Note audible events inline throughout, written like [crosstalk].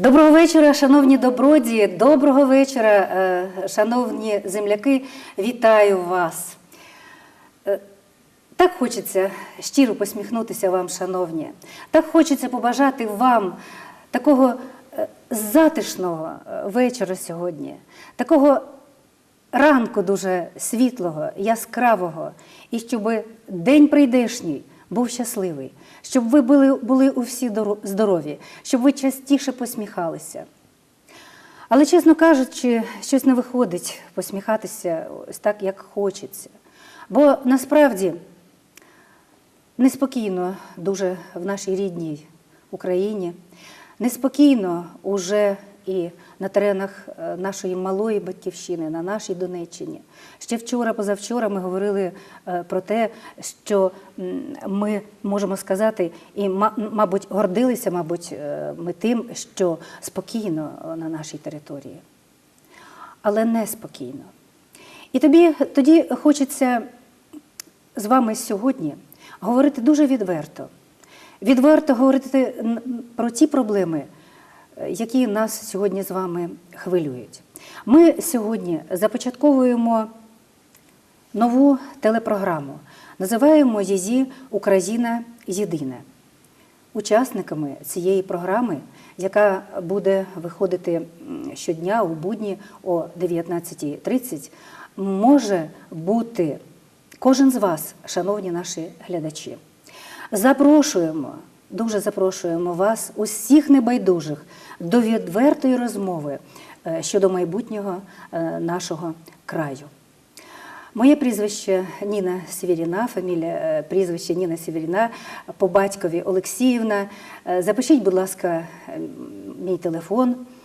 Доброго вечора, шановні добродії, доброго вечора, е, шановні земляки. Вітаю вас. Е, Так хочеться щиро посміхнутися вам, шановні. Так хочеться побажати вам такого е, затишного вечора сьогодні, такого ранку дуже світлого, яскравого, і щоб день прийдешній був щасливий, щоб ви були, були усі доро- здорові, щоб ви частіше посміхалися. Але, чесно кажучи, щось не виходить посміхатися ось так, як хочеться. Бо насправді неспокійно дуже в нашій рідній Україні, неспокійно уже і на теренах е, нашої малої батьківщини, на нашій Донеччині. Ще вчора, позавчора ми говорили е, про те, що ми можемо сказати, і, мабуть, гордилися, мабуть, е, ми тим, що спокійно на нашій території, але неспокійно. І тобі тоді хочеться з вами сьогодні говорити дуже відверто. Відверто говорити про ті проблеми, які нас сьогодні з вами хвилюють. Ми сьогодні започатковуємо нову телепрограму. Називаємо її Україна єдина. Учасниками цієї програми, яка буде виходити щодня у будні о 19.30, може бути кожен з вас, шановні наші глядачі. Запрошуємо, дуже запрошуємо вас, усіх небайдужих, до відвертої розмови е, щодо майбутнього е, нашого краю. Моє прізвище Ніна Сєвєріна, фамілія е, прізвище Ніна Сєвєріна, по батькові Олексіївна. Запишіть, будь ласка, мій телефон 060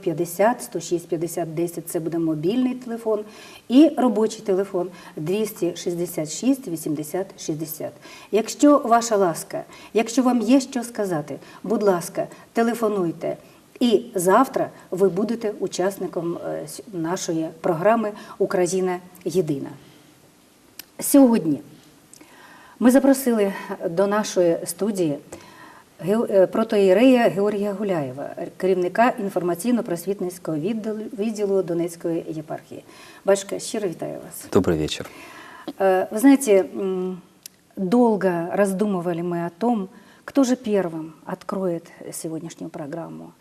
050 106 50 10 – це буде мобільний телефон, і робочий телефон 266 80 60. Якщо ваша ласка, якщо вам є що сказати, будь ласка, телефонуйте. І завтра ви будете учасником е, нашої програми Україна єдина. Сьогодні ми запросили до нашої студії протоірея Георгія Гуляєва, керівника інформаційно-просвітницького відділу, відділу Донецької єпархії. Бачка, щиро вітаю вас. Добрый вечер. Э, Вы знаете, м, долго раздумывали мы о том, кто же первым откроет сегодняшнюю программу.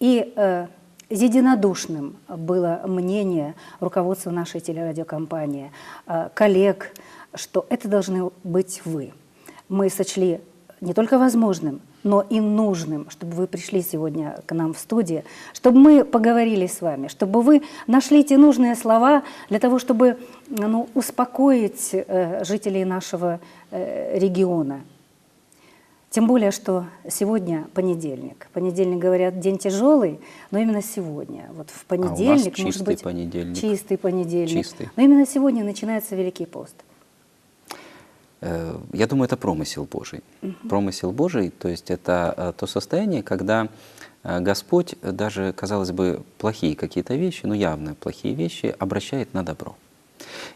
И э, единодушным было мнение руководства нашей телерадиокомпании, э, коллег, что это должны быть вы. Мы сочли не только возможным, но и нужным, чтобы вы пришли сегодня к нам в студию, чтобы мы поговорили с вами, чтобы вы нашли те нужные слова для того, чтобы ну, успокоить э, жителей нашего э, региона. Тем более, что сегодня понедельник. Понедельник, говорят, день тяжелый, но именно сегодня. Вот в понедельник, может чистый быть, понедельник. чистый понедельник. Чистый. Но именно сегодня начинается Великий пост. Э, Я думаю, это промысел Божий. Промысел Божий, то есть это э, то состояние, когда э, Господь даже, казалось бы, плохие какие-то вещи, ну явно плохие вещи, обращает на добро.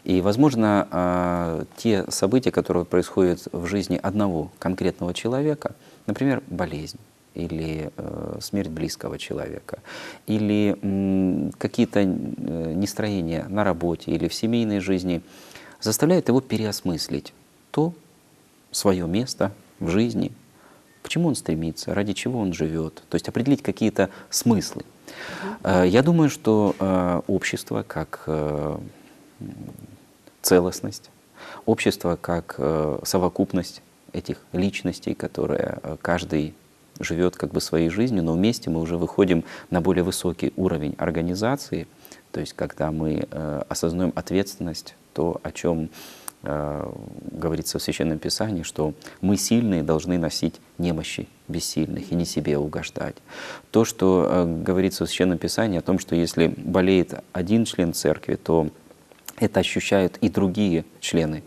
И, возможно, те события, которые происходят в жизни одного конкретного человека, например, болезнь или э, смерть близкого человека, или какие-то нестроения на работе или в семейной жизни, заставляют его переосмыслить то свое место в жизни, к чему он стремится, ради чего он живет, то есть определить какие-то смыслы. Э, Я думаю, что э, общество как э, целостность, общество как совокупность этих личностей, которые каждый живет как бы своей жизнью, но вместе мы уже выходим на более высокий уровень организации, то есть когда мы э, осознаем ответственность, то, о чем говорится в Священном Писании, что мы сильные должны носить немощи бессильных и не себе угождать. То, что э, говорится в Священном Писании о том, что если болеет один член церкви, то это ощущают и другие члены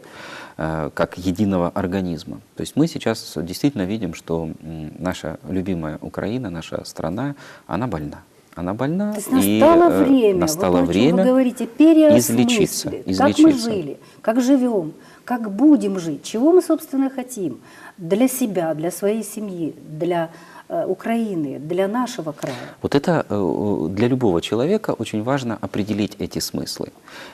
э, как единого организма. То есть мы сейчас действительно видим, что наша любимая Украина, наша страна, она больна. Она больна, То есть и настало э, время, настало вот время вы говорите, переосмыслить, излечиться, как мы излечиться. жили, как живем, как будем жить, чего мы, собственно, хотим для себя, для своей семьи, для Украины, для нашего края. Вот это э, для любого человека очень важно определить эти смыслы.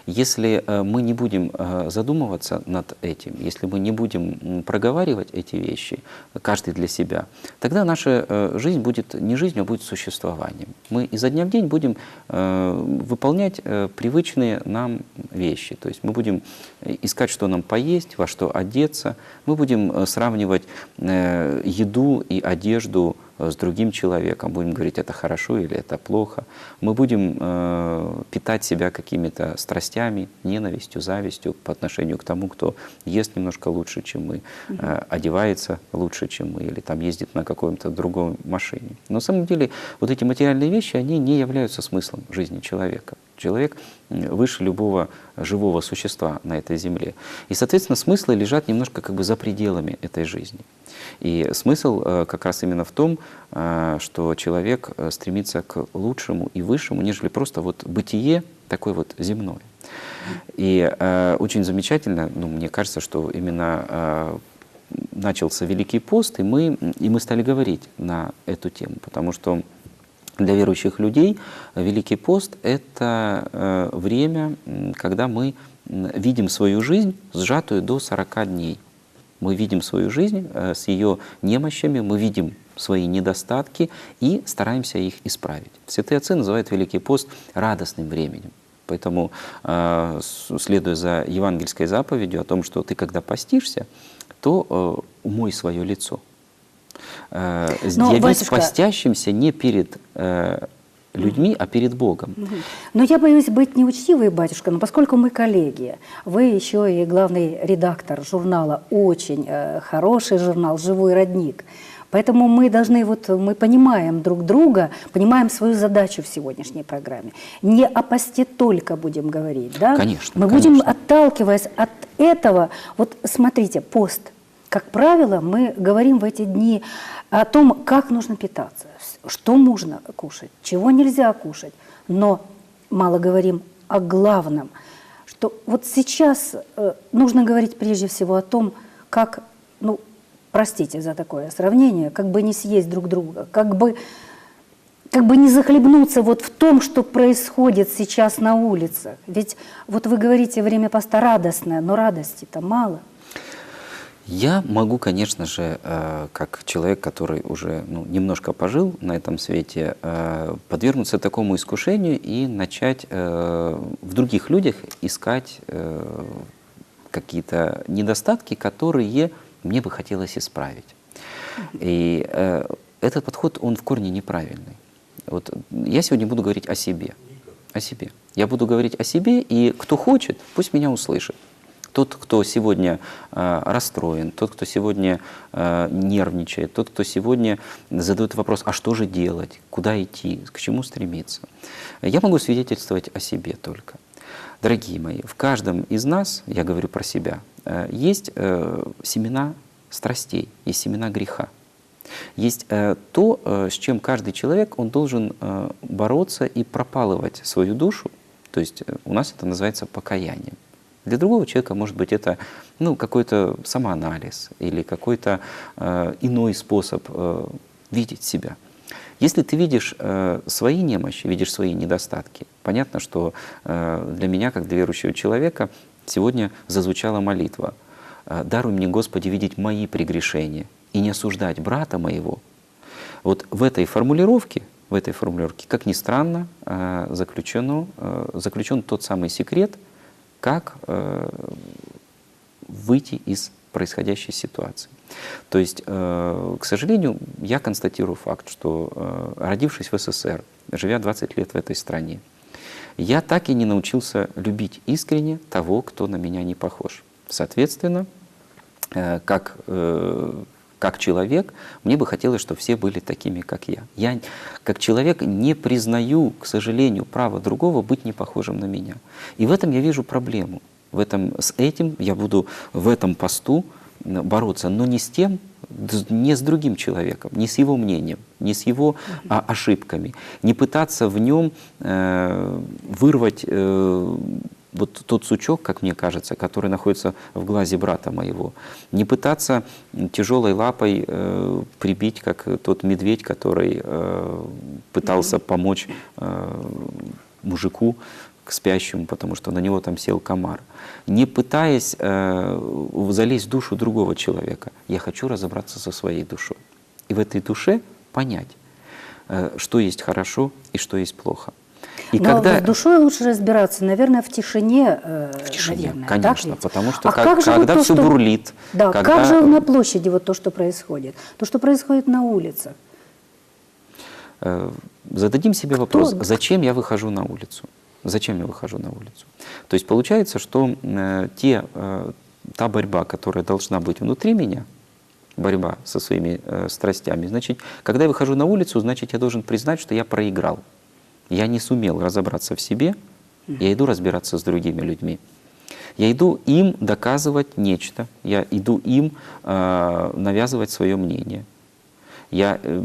Если э, мы не будем э, задумываться над этим, если мы не будем проговаривать эти вещи, каждый для себя, тогда наша э, жизнь будет не жизнью, а будет существованием. Мы изо дня в день будем э, выполнять э, привычные нам вещи. То есть мы будем э, искать, что нам поесть, во что одеться, мы будем э, сравнивать э, еду и одежду э, с другим человеком, будем говорить, это хорошо или это плохо. Мы будем э, питать себя какими-то страстями, ненавистью, завистью по отношению к тому, кто ест немножко лучше, чем мы, э, одевается лучше, чем мы, или там ездит на какой-то другой машине. Но на самом деле вот эти материальные вещи, они не являются смыслом жизни человека. Человек выше любого живого существа на этой земле. И, соответственно, смыслы лежат немножко как бы за пределами этой жизни. И смысл э, как раз именно в том, э, что человек э, стремится к лучшему и высшему, нежели просто вот бытие такое вот земное. И очень замечательно, ну, мне кажется, что именно начался Великий пост, и мы, и мы стали говорить на эту тему, потому что для верующих людей Великий пост – это э, время, когда мы видим свою жизнь, сжатую до 40 дней. Мы видим свою жизнь э, с ее немощами, мы видим свои недостатки и стараемся их исправить. Святые отцы называют Великий пост радостным временем. Поэтому, э, следуя за евангельской заповедью о том, что ты когда постишься, то умой свое лицо. Э, Но, Явись батюшка- постящимся не перед э, людьми, а перед Богом. Но я боюсь быть неучтивой, батюшка, но поскольку мы коллеги, вы еще и главный редактор журнала, очень э, хороший журнал «Живой родник», Поэтому мы должны, вот мы понимаем друг друга, понимаем свою задачу в сегодняшней программе. Не о посте только будем говорить, да? Конечно, Мы будем, конечно. отталкиваясь от этого, вот смотрите, пост. Как правило, мы говорим в эти дни о том, как нужно питаться, что можно кушать, чего нельзя кушать. Но мало говорим о главном, что вот сейчас э, нужно говорить прежде всего о том, как, ну, простите за такое сравнение, как бы не съесть друг друга, как бы, как бы не захлебнуться вот в том, что происходит сейчас на улицах. Ведь вот вы говорите, время поста радостное, но радости-то мало. Я могу, конечно же, э, как человек, который уже ну, немножко пожил на этом свете, э, подвергнуться такому искушению и начать э, в других людях искать какие-то недостатки, которые мне бы хотелось исправить. И этот подход, он в корне неправильный. Вот я сегодня буду говорить о себе. О себе. Я буду говорить о себе, и кто хочет, пусть меня услышит. Тот, кто сегодня э, расстроен, тот, кто сегодня э, нервничает, тот, кто сегодня задает вопрос, а что же делать, куда идти, к чему стремиться. Я могу свидетельствовать о себе только. Дорогие мои, в каждом из нас, я говорю про себя, э, есть семена страстей, есть семена греха. Есть то, с чем каждый человек, он должен бороться и пропалывать свою душу. То есть у нас это называется покаянием. Для другого человека, может быть, это ну, какой-то самоанализ или какой-то э, иной способ э, видеть себя. Если ты видишь э, свои немощи, видишь свои недостатки, понятно, что э, для меня, как для верующего человека, сегодня зазвучала молитва. э, «Даруй мне, Господи, видеть мои прегрешения и не осуждать брата моего». Вот в этой формулировке, в этой формулировке, как ни странно, э, заключено, э, заключен тот самый секрет, как э, выйти из происходящей ситуации. То есть, э, к сожалению, я констатирую факт, что э, родившись в СССР, живя 20 лет в этой стране, я так и не научился любить искренне того, кто на меня не похож. Соответственно, э, как, э, как человек, мне бы хотелось, чтобы все были такими, как я. Я, как человек, не признаю, к сожалению, права другого быть не похожим на меня. И в этом я вижу проблему. В этом, с этим я буду в этом посту бороться, но не с тем, не с другим человеком, не с его мнением, не с его а, ошибками, не пытаться в нем э, вырвать э, вот тот сучок, как мне кажется, который находится в глазе брата моего. Не пытаться тяжелой лапой э, прибить, как тот медведь, который э, пытался помочь э, мужику к спящему, потому что на него там сел комар. Не пытаясь э, залезть в душу другого человека. Я хочу разобраться со своей душой. И в этой душе понять, э, что есть хорошо и что есть плохо. И Но когда... с душой лучше разбираться, наверное, в тишине. э, В тишине, наверное, конечно, потому что А как- как же вот когда то, все что- бурлит, Да, когда- как же на площади вот то, что происходит? То, что происходит на улицах. Э, Зададим себе вопрос, Кто- зачем я выхожу на улицу? Зачем я выхожу на улицу? То есть получается, что э, те, э, та борьба, которая должна быть внутри меня, борьба со своими э, страстями, значит, когда я выхожу на улицу, значит, я должен признать, что я проиграл. Я не сумел разобраться в себе, я иду разбираться с другими людьми. Я иду им доказывать нечто, я иду им э, навязывать свое мнение. Я э,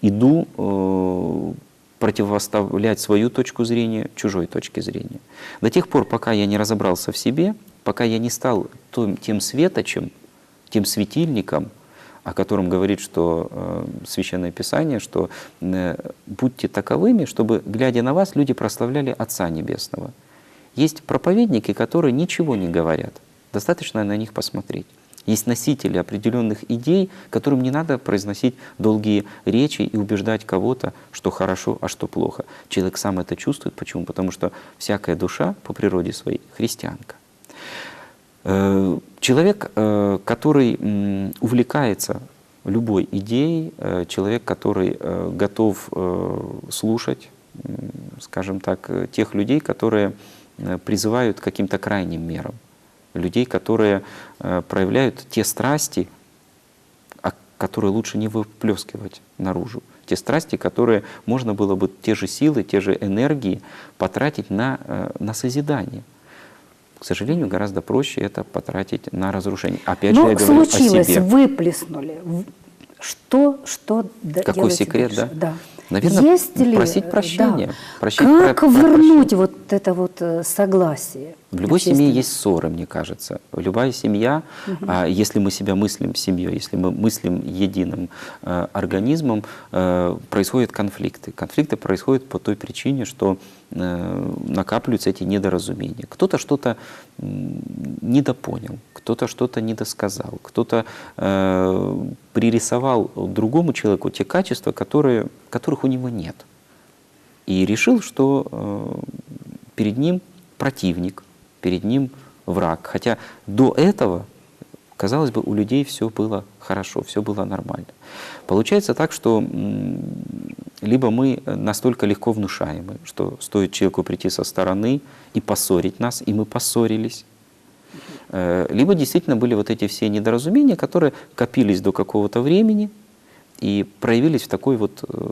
иду э, противоставлять свою точку зрения чужой точке зрения. До тех пор, пока я не разобрался в себе, пока я не стал том- тем светочем, тем светильником, о котором говорит, что э, Священное Писание, что э, будьте таковыми, чтобы, глядя на вас, люди прославляли Отца Небесного. Есть проповедники, которые ничего не говорят. Достаточно на них посмотреть. Есть носители определенных идей, которым не надо произносить долгие речи и убеждать кого-то, что хорошо, а что плохо. Человек сам это чувствует. Почему? Потому что всякая душа по природе своей христианка. Э, Человек, э, который увлекается любой идеей, э, человек, который готов слушать, скажем так, тех людей, которые призывают к каким-то крайним мерам, людей, которые проявляют те страсти, а которые лучше не выплескивать наружу. Те страсти, которые можно было бы те же силы, те же энергии потратить на, на созидание. К сожалению, гораздо проще это потратить на разрушение. Опять же, ну, я говорю случилось, о себе. выплеснули. Что, что Какой секрет, дальше? да? Наверное, Есть ли, просить э, прощения, да. просить как про- про вернуть вот это вот э, согласие? В любой семье есть ссоры, мне кажется. Любая семья, а, если мы себя мыслим семьей, если мы мыслим единым э, организмом, э, происходят конфликты. Конфликты происходят по той причине, что накапливаются эти недоразумения. Кто-то что-то недопонял, кто-то что-то недосказал, кто-то э, пририсовал другому человеку те качества, которые, которых у него нет. И решил, что э, перед ним противник, перед ним враг. Хотя до этого, казалось бы, у людей все было хорошо, все было нормально. Получается так, что либо мы настолько легко внушаемы, что стоит человеку прийти со стороны и поссорить нас, и мы поссорились, Э, либо действительно были вот эти все недоразумения, которые копились до какого-то времени и проявились в такой вот э,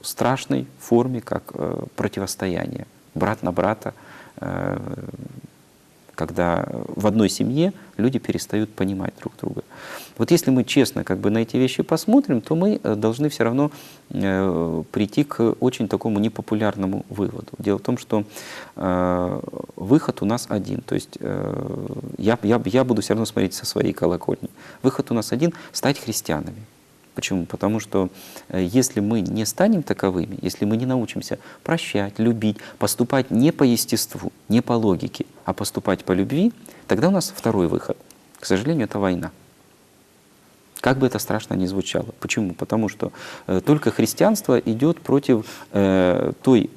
страшной форме, как э, противостояние брат на брата, э, когда в одной семье люди перестают понимать друг друга. Вот если мы честно как бы на эти вещи посмотрим, то мы э, должны все равно э, прийти к очень такому непопулярному выводу. Дело в том, что э, выход у нас один. То есть я, я, я буду все равно смотреть со своей колокольни. Выход у нас один – стать христианами. Почему? Потому что э, если мы не станем таковыми, если мы не научимся прощать, любить, поступать не по естеству, не по логике, а поступать по любви, тогда у нас второй выход. К сожалению, это война. Как бы это страшно ни звучало. Почему? Потому что э, только христианство идет против э, той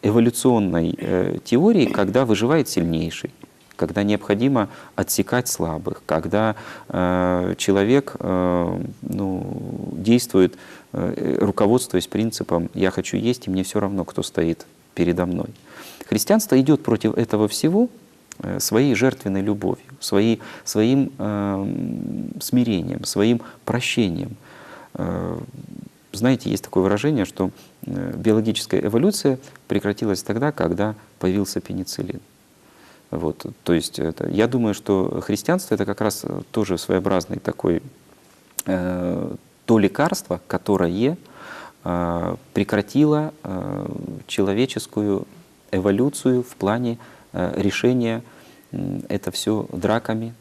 эволюционной теории, когда выживает сильнейший, когда необходимо отсекать слабых, когда э, человек э, ну, действует, э, руководствуясь принципом «я хочу есть, и мне все равно, кто стоит передо мной». Христианство идет против этого всего э, своей жертвенной любовью, своей, своим э, смирением, своим прощением. Э, знаете, есть такое выражение, что э, биологическая эволюция прекратилась тогда, когда появился пенициллин. Вот, то есть это, я думаю, что христианство это как раз э, тоже своеобразный такой э, то лекарство, которое э, прекратило э, человеческую эволюцию в плане э, решение м, это все драками,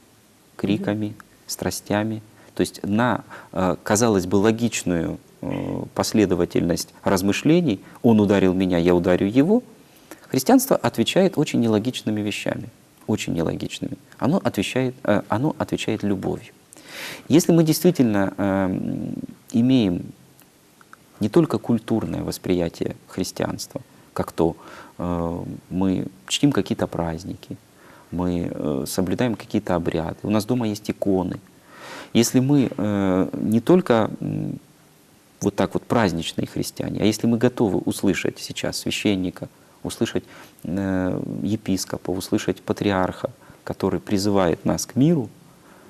криками, страстями. То есть на, э, казалось бы, логичную э, последовательность размышлений, он ударил меня, я ударю его, христианство отвечает очень нелогичными вещами, очень нелогичными. Оно отвечает, э, оно отвечает любовью. Если мы действительно эм, имеем не только культурное восприятие христианства, как то э, мы чтим какие-то праздники, мы э, соблюдаем какие-то обряды, у нас дома есть иконы. Если мы э, не только вот так вот праздничные христиане, а если мы готовы услышать сейчас священника, услышать э, епископа, услышать патриарха, который призывает нас к миру,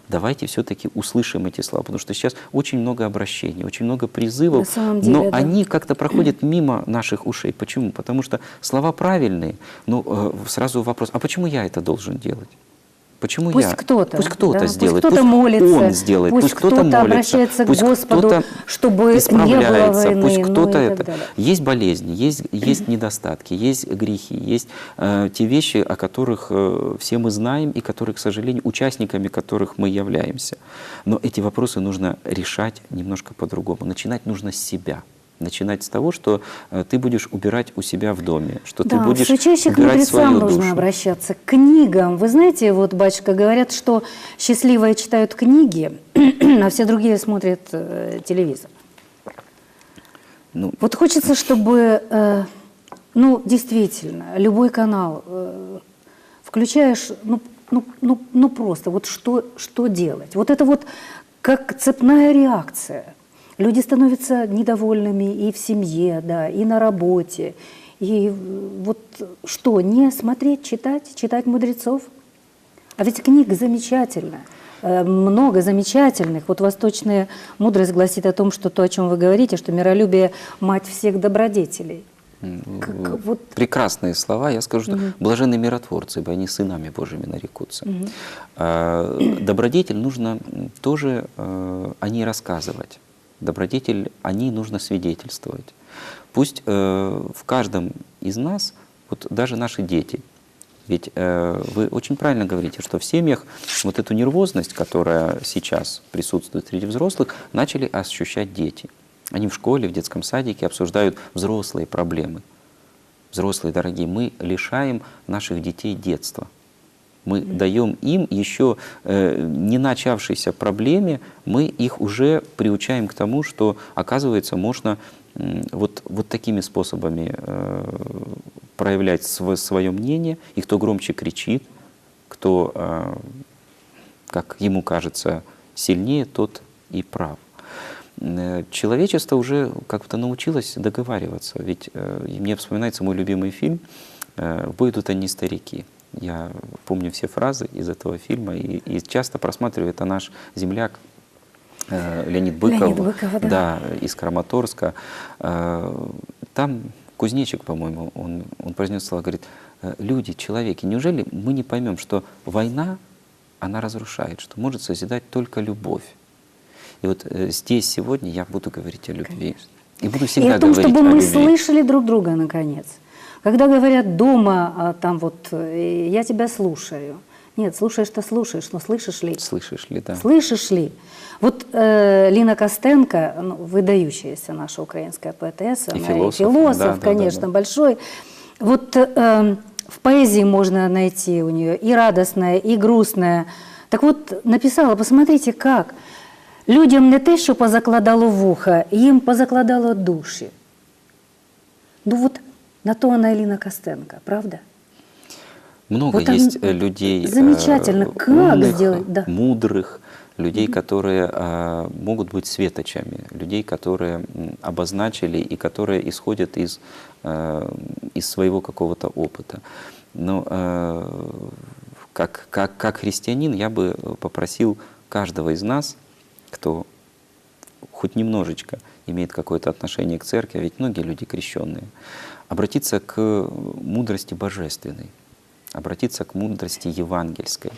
давайте все-таки услышим эти слова, потому что сейчас очень много обращений, очень много призывов, деле, но да. они как-то проходят мимо наших ушей. Почему? Потому что слова правильные, но э, сразу вопрос, а почему я это должен делать? Почему Пусть я? кто-то, Пусть кто-то да, сделает. пусть кто-то молится, он сделает. пусть Пусть, кто-то кто-то молится. обращается к пусть Господу, кто-то чтобы не было войны, Пусть ну кто-то так это. далее. Есть болезни, есть, есть недостатки, есть грехи, есть э, те вещи, о которых э, все мы знаем и которые, к сожалению, участниками которых мы являемся. Но эти вопросы нужно решать немножко по-другому. Начинать нужно с себя. Начинать с того, что э, ты будешь убирать у себя в доме, что ты Да, будешь все чаще к убирать свою мудрецам нужно душу. обращаться, к книгам. Вы знаете, вот, батюшка, говорят, что счастливые читают книги, [clears throat] а все другие смотрят э, телевизор. Ну, Вот хочется, чтобы, э, ну, действительно, любой канал э, включаешь, ну, ну, ну, ну просто, вот что, что делать? Вот это вот как цепная реакция. Люди становятся недовольными и в семье, да, и на работе. И вот что, не смотреть, читать, читать мудрецов? А ведь книг замечательно, э, много замечательных. Вот восточная мудрость гласит о том, что то, о чем вы говорите, что миролюбие – мать всех добродетелей. Как вот- Прекрасные слова. Я скажу, что блаженны миротворцы, ибо они сынами Божьими нарекутся. А, Добродетель нужно тоже э, о ней рассказывать. Добродетель, о ней нужно свидетельствовать. Пусть э, в каждом из нас, вот даже наши дети, ведь э, вы очень правильно говорите, что в семьях вот эту нервозность, которая сейчас присутствует среди взрослых, начали ощущать дети. Они в школе, в детском садике обсуждают взрослые проблемы. Взрослые, дорогие, мы лишаем наших детей детства. Мы даем им еще э, не начавшейся проблеме, мы их уже приучаем к тому, что, оказывается, можно вот, вот такими способами э, проявлять свое мнение, и кто громче кричит, кто, э, как ему кажется, сильнее, тот и прав. Человечество уже как-то научилось договариваться. Ведь мне вспоминается мой любимый фильм «В бой идут одни старики». Я помню все фразы из этого фильма и, и часто просматриваю. Это наш земляк э, Леонид Быков, Леонид Быков, да. из Краматорска. Э, Там кузнечик, по-моему, он, он произнес слова, говорит, «Э, люди, человеки, неужели мы не поймем, что война, она разрушает, что может созидать только любовь? И вот э, здесь сегодня я буду говорить о любви. И буду И всегда о том, говорить чтобы о мы любви. слышали друг друга, наконец. Когда говорят дома, а, там вот, э, я тебя слушаю. Нет, слушаешь-то слушаешь, но слышишь ли? Слышишь ли, да? Слышишь ли? Вот э, Лина Костенко, ну, выдающаяся наша украинская поэтесса, И она философ, философ, да, да, конечно, да, да. большой. Вот э, в поэзии можно найти у нее и радостное, и грустное. Так вот, написала, посмотрите, как. Людям не те, що позакладало вуха, їм позакладало душі. Ну вот на то она Элина Костенко, правда? Много Вот есть э, людей э, замечательно. Как умных, сделать? Да. мудрых, людей, которые э, могут быть светочами, людей, которые обозначили и которые исходят из, э, из своего какого-то опыта. Но э, как, как, как христианин я бы попросил каждого из нас, кто хоть немножечко имеет какое-то отношение к церкви, а ведь многие люди крещенные, обратиться к мудрости божественной, обратиться к мудрости евангельской,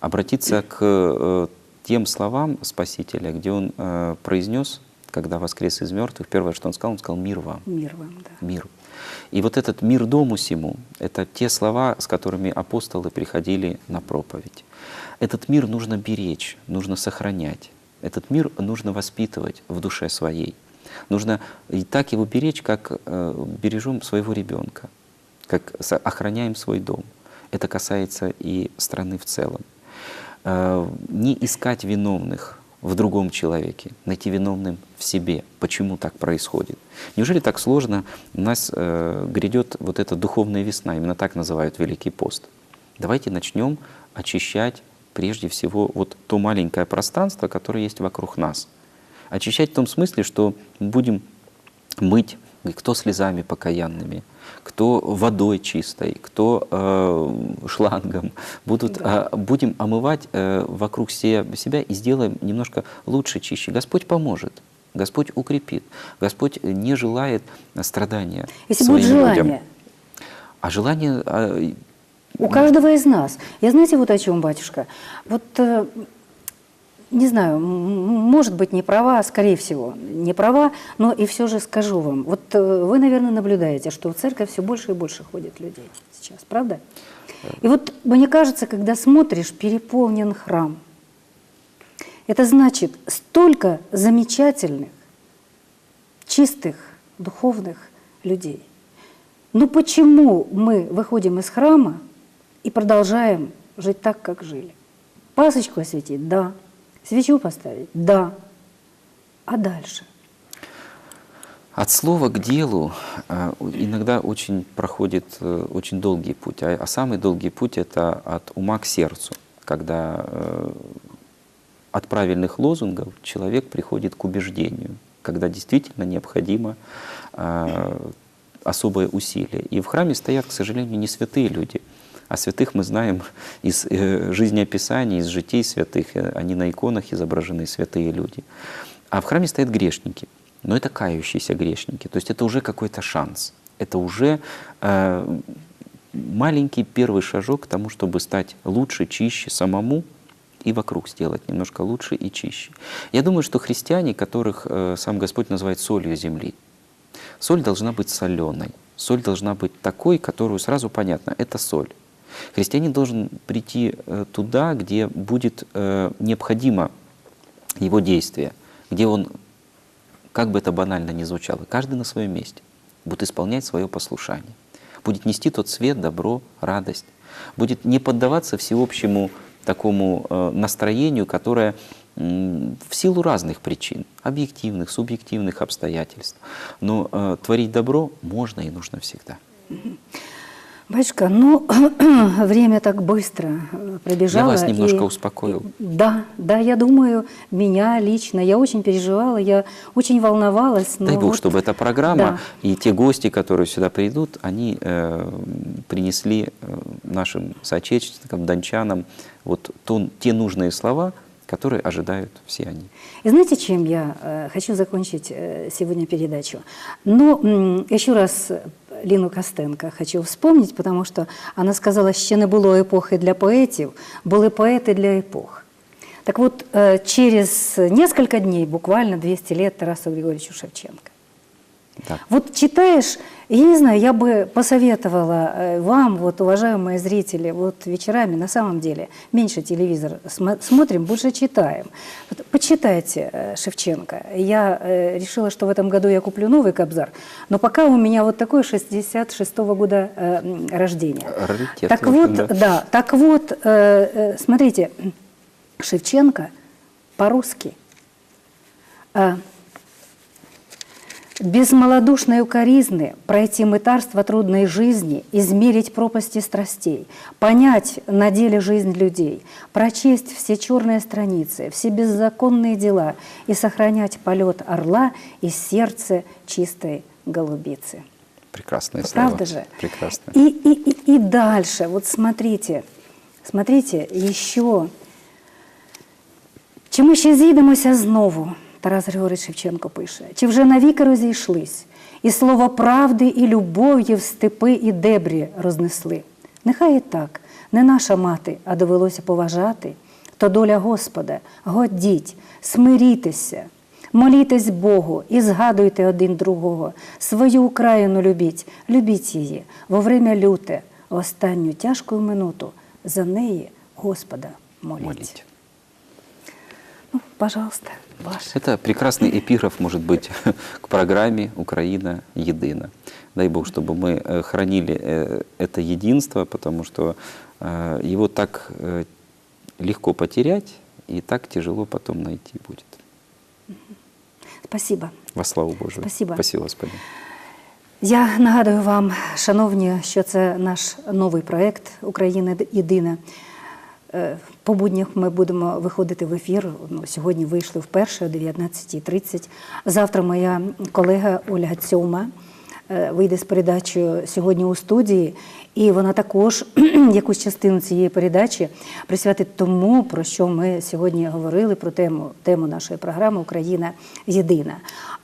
обратиться к э, тем словам Спасителя, где Он э, произнес когда воскрес из мертвых, первое, что он сказал, он сказал «мир вам» Мир вам, да. мир. И вот этот мир дому сему – это те слова, с которыми апостолы приходили на проповедь. Этот мир нужно беречь, нужно сохранять. Этот мир нужно воспитывать в душе своей. Нужно и так его беречь, как э, бережем своего ребенка, как охраняем свой дом. Это касается и страны в целом. Э, не искать виновных в другом человеке, найти виновным в себе. Почему так происходит? Неужели так сложно? У нас э, грядет вот эта духовная весна, именно так называют Великий пост. Давайте начнем очищать прежде всего вот то маленькое пространство, которое есть вокруг нас. Очищать в том смысле, что будем мыть кто слезами покаянными, кто водой чистой, кто э, шлангом. Будут, Да. э, будем омывать э, вокруг се- себя и сделаем немножко лучше, чище. Господь поможет. Господь укрепит. Господь не желает страдания Если своим будет желание, людям. А желание э, У каждого из нас. Я знаете вот о чем, батюшка? Вот, э, не знаю, может быть, не права, скорее всего, не права, но и все же скажу вам. Вот э, вы, наверное, наблюдаете, что в церковь все больше и больше ходит людей сейчас, правда? И вот мне кажется, когда смотришь, переполнен храм. Это значит, столько замечательных, чистых, духовных людей. Ну почему мы выходим из храма и продолжаем жить так, как жили? Пасочку осветить? Да. Свечу поставить? Да. А дальше? От слова к делу э, иногда очень проходит э, очень долгий путь, а, а самый долгий путь это от ума к сердцу, когда э, от правильных лозунгов человек приходит к убеждению, когда действительно необходимо особое усилие. И в храме стоят, к сожалению, не святые люди, а святых мы знаем из э, жизнеописаний, из житий святых, они на иконах изображены святые люди. А в храме стоят грешники, но это кающиеся грешники, то есть это уже какой-то шанс, это уже э, маленький первый шажок к тому, чтобы стать лучше, чище самому и вокруг сделать немножко лучше и чище. Я думаю, что христиане, которых э, сам Господь называет солью земли, соль должна быть соленой, соль должна быть такой, которую сразу понятно, это соль. Христианин должен прийти э, туда, где будет э, необходимо его действие, где он, как бы это банально ни звучало, каждый на своем месте будет исполнять свое послушание, будет нести тот свет, добро, радость, будет не поддаваться всеобщему такому э, настроению, которое в силу разных причин, объективных, субъективных обстоятельств. Но э, творить добро можно и нужно всегда. Батюшка, ну, [clears throat] время так быстро э, пробежало. Я вас немножко и- успокоил. Да, да, я думаю, меня лично, я очень переживала, я очень волновалась. но Дай Бог, вот- чтобы эта программа Да. и те гости, которые сюда придут, они э, принесли э, нашим соотечественникам, дончанам вот то- те нужные слова, которые ожидают все они. И знаете, чем я э, хочу закончить э, сегодня передачу? Ну, еще раз Ліну Костенко хочу вспомнить, потому що вона сказала, ще не було епохи для поетів, були поети для епох. Так вот, э, через несколько дней, буквально 200 лет Тарасу Григорьевичу Шевченко. Да. Вот читаешь, я не знаю, я бы посоветовала э, вам, вот, уважаемые зрители, вот вечерами на самом деле меньше телевизор смо- смотрим, больше читаем. Вот почитайте э, Шевченко. Я э, решила, что в этом году я куплю новый Кобзар, но пока у меня вот такой 66-го года э, рождения. Раритет, Так вот, да. да, так вот, э, э, смотрите, Шевченко по-русски без малодушной укоризны пройти мытарство трудной жизни, измерить пропасти страстей, понять на деле жизнь людей, прочесть все черные страницы, все беззаконные дела и сохранять полет орла из сердца чистой голубицы. Прекрасные слова. Правда же? Прекрасно. И, и, и, и дальше, вот смотрите, смотрите, еще. Чи ми ще зійдемося знову, Тарас Григорич Шевченко пише, чи вже навіки розійшлись, і слово правди і любов'ї в степи і дебрі рознесли. Нехай і так, не наша мати, а довелося поважати, то доля Господа, годіть, смирітеся, Молітесь Богу і згадуйте один другого. Свою Україну любіть, любіть її во время люте, в останню тяжку минуту. За неї Господа моліть. Молить. Ну, пожалуйста, ваше. Это прекрасный эпиграф, может быть, [laughs] к программе «Украина едина». Дай Бог, чтобы мы э, хранили э, это единство, потому что э, его так э, легко потерять и так тяжело потом найти будет. Спасибо. Во славу Божию. Спасибо. Спасибо, Господи. Я нагадую вам, шановні, що це наш новий проєкт Україна єдина. Е, По буднях ми будемо виходити в ефір. Ну, сьогодні вийшли вперше о 19.30. Завтра моя колега Ольга Цьома е, вийде з передачею сьогодні у студії, і вона також [clears throat] якусь частину цієї передачі присвятить тому, про що ми сьогодні говорили, про тему, тему нашої програми Україна єдина.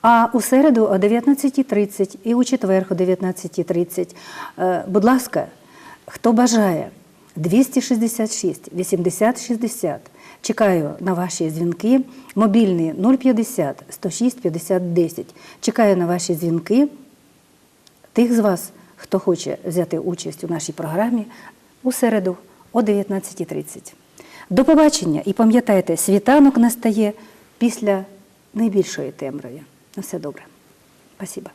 А у середу о 19.30 і у четвер о 19.30, е, будь ласка, хто бажає 266 80 60. Чекаю на ваші дзвінки. Мобільний 050 106 50 10. Чекаю на ваші дзвінки. Тих з вас, хто хоче взяти участь у нашій програмі у середу о 19.30. До побачення і пам'ятайте, світанок настає після найбільшої темряви. На все добре. Спасибо.